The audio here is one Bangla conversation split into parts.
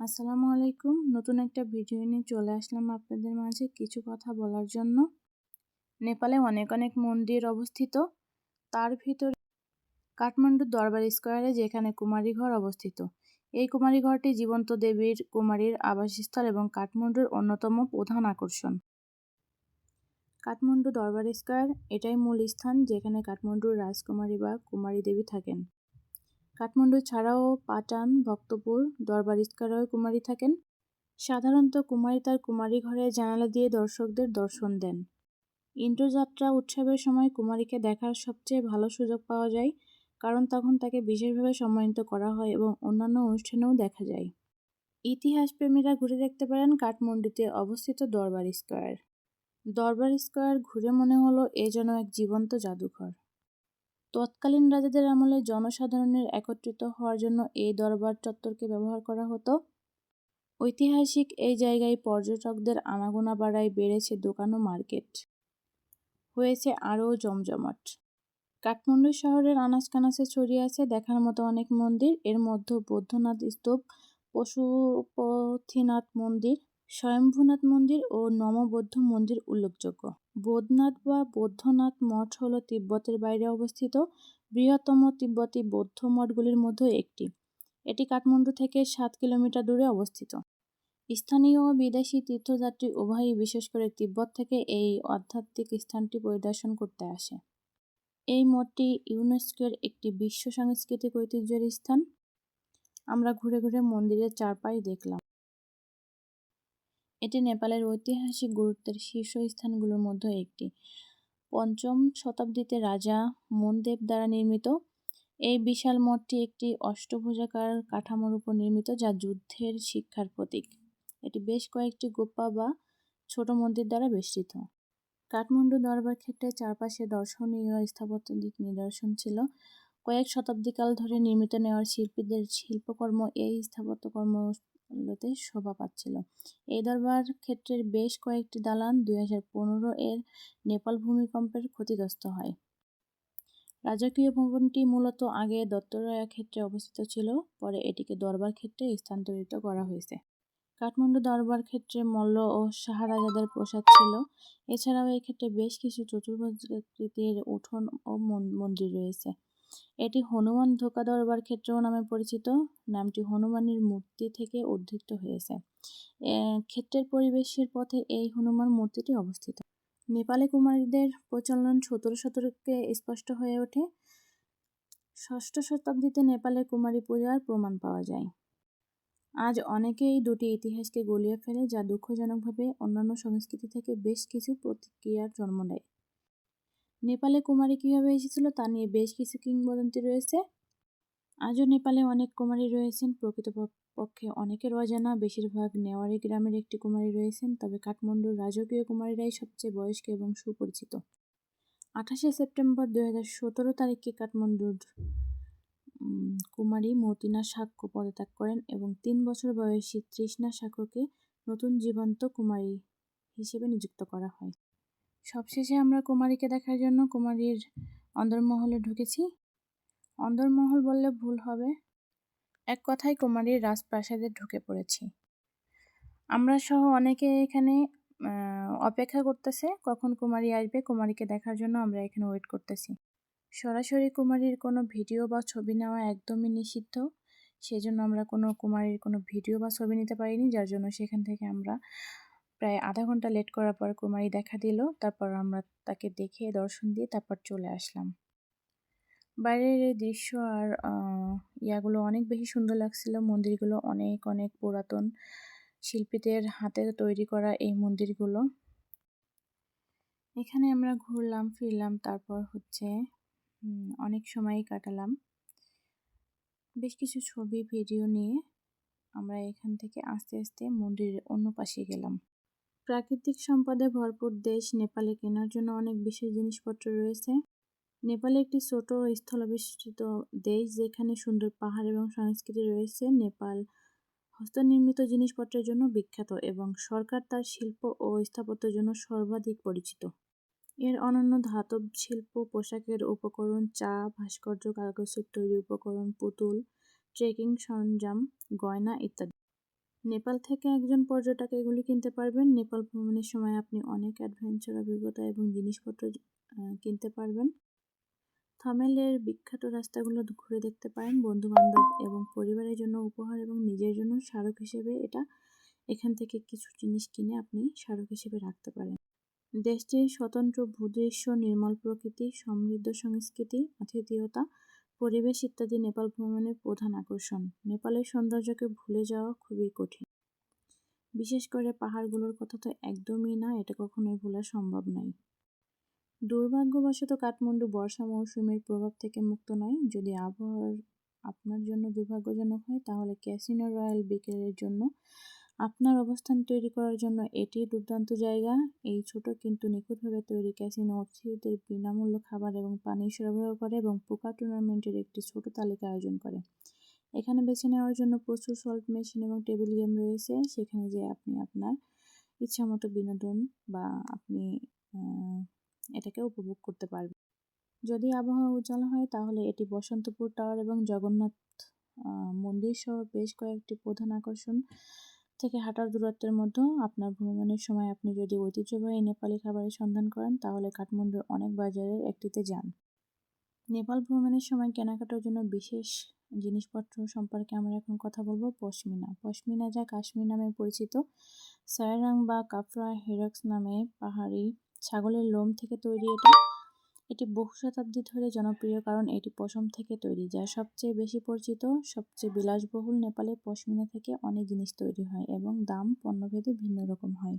আসসালামু আলাইকুম। নতুন একটা ভিডিও নিয়ে চলে আসলাম আপনাদের মাঝে কিছু কথা বলার জন্য। নেপালে অনেক অনেক মন্দির অবস্থিত। তার ভিতরে কাঠমান্ডুর দরবার স্কোয়ারে যেখানে কুমারী ঘর অবস্থিত। এই কুমারী ঘরটি জীবন্ত দেবীর, কুমারীর আবাসস্থল এবং কাঠমান্ডুর অন্যতম প্রধান আকর্ষণ। কাঠমান্ডু দরবার স্কোয়ার এটাই মূল স্থান যেখানে কাঠমান্ডুর রাজকুমারী বা কুমারী দেবী থাকেন। কাঠমান্ডু ছাড়াও পাটান, ভক্তপুর, দরবার স্কোয়ারেও কুমারী থাকেন। সাধারণত কুমারী তার কুমারী ঘরে জানালা দিয়ে দর্শকদের দর্শন দেন। ইন্দ্রযাত্রা উৎসবের সময় কুমারীকে দেখার সবচেয়ে ভালো সুযোগ পাওয়া যায়, কারণ তখন তাকে বিশেষভাবে সম্মানিত করা হয় এবং অন্যান্য অনুষ্ঠানেও দেখা যায়। ইতিহাস প্রেমীরা ঘুরে দেখতে পারেন কাঠমান্ডুতে অবস্থিত দরবার স্কোয়ার। দরবার স্কোয়ার ঘুরে মনে হলো এ যেন এক জীবন্ত জাদুঘর। তৎকালীন রাজাদের আমলে জনসাধারণের একত্রিত হওয়ার জন্য এই দরবার চত্বরকে ব্যবহার করা হতো। ঐতিহাসিক এই জায়গায় পর্যটকদের আনাগোনা বাড়ায় বেড়েছে দোকান ও মার্কেট। হয়েছে আরও জমজমাট। কাঠমান্ডু শহরের আনাজ কানাচে ছড়িয়ে আছে দেখার মতো অনেক মন্দির। এর মধ্যে বৌদ্ধনাথ স্তূপ, পশুপথীনাথ মন্দির স্বয়ম্ভূনাথ মন্দির ও নমবৌদ্ধ মন্দির উল্লেখযোগ্য। বৌদ্ধনাথ বা বৌদ্ধনাথ মঠ হল তিব্বতের বাইরে অবস্থিত, বৃহত্তম তিব্বতী বৌদ্ধ মঠগুলির মধ্যে একটি। এটি কাঠমান্ডু থেকে সাত কিলোমিটার দূরে অবস্থিত। স্থানীয় ও বিদেশি তীর্থযাত্রী উভয়ই বিশেষ করে তিব্বত থেকে এই আধ্যাত্মিক স্থানটি পরিদর্শন করতে আসে। এই মঠটি ইউনেস্কোর একটি বিশ্ব সাংস্কৃতিক ঐতিহ্যের স্থান। আমরা ঘুরে ঘুরে মন্দিরের চারপাই দেখলাম। এটি নেপালের ঐতিহাসিক গুরুত্বের শীর্ষস্থানগুলোর মধ্যে একটি। পঞ্চম শতাব্দীতে রাজা মনদেব দ্বারা নির্মিত। এই বিশাল মঠটি একটি অষ্টভুজাকার কাঠামোর উপর নির্মিত, যা যুদ্ধের শিক্ষার প্রতীক। এটি বেশ কয়েকটি গোপা বা ছোট মন্দির দ্বারা বেষ্টিত। কাঠমান্ডু দরবার ক্ষেত্রে চারপাশে দর্শনীয় স্থাপত্য দিক নিদর্শন ছিল। কয়েক শতাব্দীকাল ধরে নির্মিত নেওয়ার শিল্পীদের শিল্পকর্ম এই স্থাপত্যকর্ম গুলোতে শোভা পাচ্ছিল। এই দরবার ক্ষেত্রের বেশ কয়েকটি দালান দুই পনেরো এর নেপাল ভূমিকম্পের ক্ষতিগ্রস্ত হয়। রাজকীয় ভবনটি মূলত আগে দত্তরায়া ক্ষেত্রে অবস্থিত ছিল, পরে এটিকে দরবার ক্ষেত্রে স্থানান্তরিত করা হয়েছে। কাঠমান্ডু দরবার ক্ষেত্রে মল্ল ও সাহারাজাদের প্রসাদ ছিল। এছাড়াও এই ক্ষেত্রে বেশ কিছু চতুর্ভুজাকৃতির উঠোন ও মন্দির রয়েছে। এটি হনুমান ধোকা দরবার ক্ষেত্রেও নামে পরিচিত। নামটি হনুমানের মূর্তি থেকে উদ্ধৃত হয়েছে। ক্ষেত্রের পরিবেশের পথে এই হনুমান মূর্তিটি অবস্থিত। নেপালে কুমারীদের প্রচলন সতেরো শতকে স্পষ্ট হয়ে ওঠে। ষষ্ঠ শতাব্দীতে নেপালে কুমারী পূজার প্রমাণ পাওয়া যায়। আজ অনেকেই দুটি ইতিহাসকে গলিয়ে ফেলে, যা দুঃখজনকভাবে অন্যান্য সংস্কৃতি থেকে বেশ কিছু প্রতিক্রিয়ার জন্ম দেয়। নেপালে কুমারী কীভাবে এসেছিল তা নিয়ে বেশ কিছু কিংবদন্তি রয়েছে। আজও নেপালে অনেক কুমারী রয়েছেন। প্রকৃতপক্ষে অনেকের অজানা, বেশিরভাগ নেওয়ারি গ্রামের একটি কুমারী রয়েছেন, তবে কাঠমান্ডুর রাজকীয় কুমারীরাই সবচেয়ে বয়স্ক এবং সুপরিচিত। আঠাশে সেপ্টেম্বর দু হাজার সতেরো তারিখে কাঠমান্ডুর কুমারী মতিনা সাক্ষ্য পদত্যাগ করেন এবং তিন বছর বয়সী তৃষ্ণা সাক্ষ্যকে নতুন জীবন্ত কুমারী হিসেবে নিযুক্ত করা হয়। সবশেষে আমরা কুমারীকে দেখার জন্য কুমারীর অন্দরমহলে ঢুকেছি। অন্দরমহল বললে ভুল হবে। এক কথায় কুমারীর রাজপ্রাসাদে ঢুকে পড়েছি। আমরা সহ অনেকে এখানে অপেক্ষা করতেছে কখন কুমারী আসবে, কুমারীকে দেখার জন্য আমরা এখানে ওয়েট করতেছি। সরাসরি কুমারীর কোনো ভিডিও বা ছবি নেওয়া একদমই নিষিদ্ধ। সেজন্য আমরা কোনো কুমারীর কোনো ভিডিও বা ছবি নিতে পারিনি, যার জন্য সেখান থেকে আমরা প্রায় আধা ঘণ্টা লেট করার পর কুমারী দেখা দিল। তারপর আমরা তাকে দেখে দর্শন দিয়ে তারপর চলে আসলাম। বাইরের এই দৃশ্য আর ইয়াগুলো অনেক বেশি সুন্দর লাগছিল। মন্দিরগুলো অনেক অনেক পুরাতন শিল্পীদের হাতে তৈরি করা এই মন্দিরগুলো। এখানে আমরা ঘুরলাম, ফিরলাম, তারপর হচ্ছে অনেক সময়ই কাটালাম। বেশ কিছু ছবি, ভিডিও নিয়ে আমরা এখান থেকে আস্তে আস্তে মন্দিরের অন্য পাশে গেলাম। প্রাকৃতিক সম্পদে ভরপুর দেশ নেপালে কেনার জন্য অনেক বিশেষ জিনিসপত্র রয়েছে। নেপালে একটি ছোট স্থলবেষ্টিত দেশ যেখানে সুন্দর পাহাড় এবং সংস্কৃতি রয়েছে। নেপাল হস্তনির্মিত জিনিসপত্রের জন্য বিখ্যাত এবং সরকার তার শিল্প ও স্থাপত্যের জন্য সর্বাধিক পরিচিত। এর অনন্য ধাতব শিল্প, পোশাকের উপকরণ, চা, ভাস্কর্য কাগজের তৈরি উপকরণ, পুতুল, ট্রেকিং সরঞ্জাম, গয়না ইত্যাদি। নেপাল থেকে একজন পর্যটক এগুলি কিনতে পারবেন। নেপাল ভ্রমণের সময় আপনি অনেক অ্যাডভেঞ্চার অভিজ্ঞতা এবং জিনিসপত্র কিনতে পারবেন। থামেলের বিখ্যাত রাস্তাগুলো ঘুরে দেখতে পারেন। বন্ধু বান্ধব এবং পরিবারের জন্য উপহার এবং নিজের জন্য স্মারক হিসেবে এটা এখান থেকে কিছু জিনিস কিনে আপনি স্মারক হিসেবে রাখতে পারেন। দেশটির স্বতন্ত্র ভূদৃশ্য, নির্মল প্রকৃতি, সমৃদ্ধ সংস্কৃতি, আতিথেয়তা পরিবেশ ইত্যাদি নেপাল ভ্রমণের প্রধান আকর্ষণ। নেপালের সৌন্দর্যকে ভুলে যাওয়া খুবই কঠিন। বিশেষ করে পাহাড়গুলোর কথা তো একদমই না, এটা কখনোই ভোলা সম্ভব নয়। দুর্ভাগ্যবশত কাঠমান্ডু বর্ষা মৌসুমের প্রভাব থেকে মুক্ত নয়। যদি আবহাওয়ার আপনার জন্য দুর্ভাগ্যজনক হয়, তাহলে ক্যাসিনো রয়্যাল বিকেলের জন্য আপনার অবস্থান তৈরি করার জন্য এটি দুর্দান্ত জায়গা। এই ছোট কিন্তু নিখুঁতভাবে তৈরি ক্যাসিনো অতিথিদের বিনামূল্য খাবার এবং পানি সরবরাহ করে এবং পোকা টুর্নামেন্টের একটি ছোট তালিকা আয়োজন করে। এখানে বেছে নেওয়ার জন্য প্রচুর সল্ট মেশিন এবং টেবিল গেম রয়েছে। সেখানে যে আপনি আপনার ইচ্ছামতো বিনোদন বা আপনি এটাকে উপভোগ করতে পারবেন। যদি আবহাওয়া উজ্জ্বল হয়, তাহলে এটি বসন্তপুর টাওয়ার এবং জগন্নাথ মন্দির সহ বেশ কয়েকটি প্রধান আকর্ষণ। থেকে হাঁটার দূরত্বের মধ্যেও আপনার ভ্রমণের সময় আপনি যদি ঐতিহ্যবাহী নেপালি খাবারের সন্ধান করেন, তাহলে কাঠমান্ডুর অনেক বাজারের একটিতে যান। নেপাল ভ্রমণের সময় কেনাকাটার জন্য বিশেষ জিনিসপত্র সম্পর্কে আমরা এখন কথা বলব পশমিনা। পশমিনা যা কাশ্মীর নামে পরিচিত। সায়রাং বা কাফরা হেরক্স নামে পাহাড়ি ছাগলের লোম থেকে তৈরি এটা। এটি বহু শতাব্দী ধরে জনপ্রিয় কারণ এটি পশম থেকে তৈরি যা সবচেয়ে বেশি পরিচিত, সবচেয়ে বিলাসবহুল নেপালে পশমিনা থেকে অনেক জিনিস তৈরি হয় এবং দাম, পণ্যভেদে ভিন্ন রকম হয়।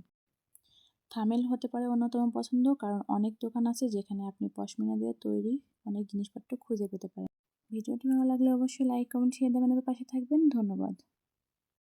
থামেল হতে পারে অন্যতম পছন্দ, কারণ অনেক দোকান আছে যেখানে আপনি পশমিনা দিয়ে তৈরি অনেক জিনিসপত্র খুঁজে পেতে পারেন। ভিডিওটি ভালো লাগলে অবশ্যই লাইক, কমেন্ট, শেয়ার দেবেন পাশে থাকবেন। ধন্যবাদ।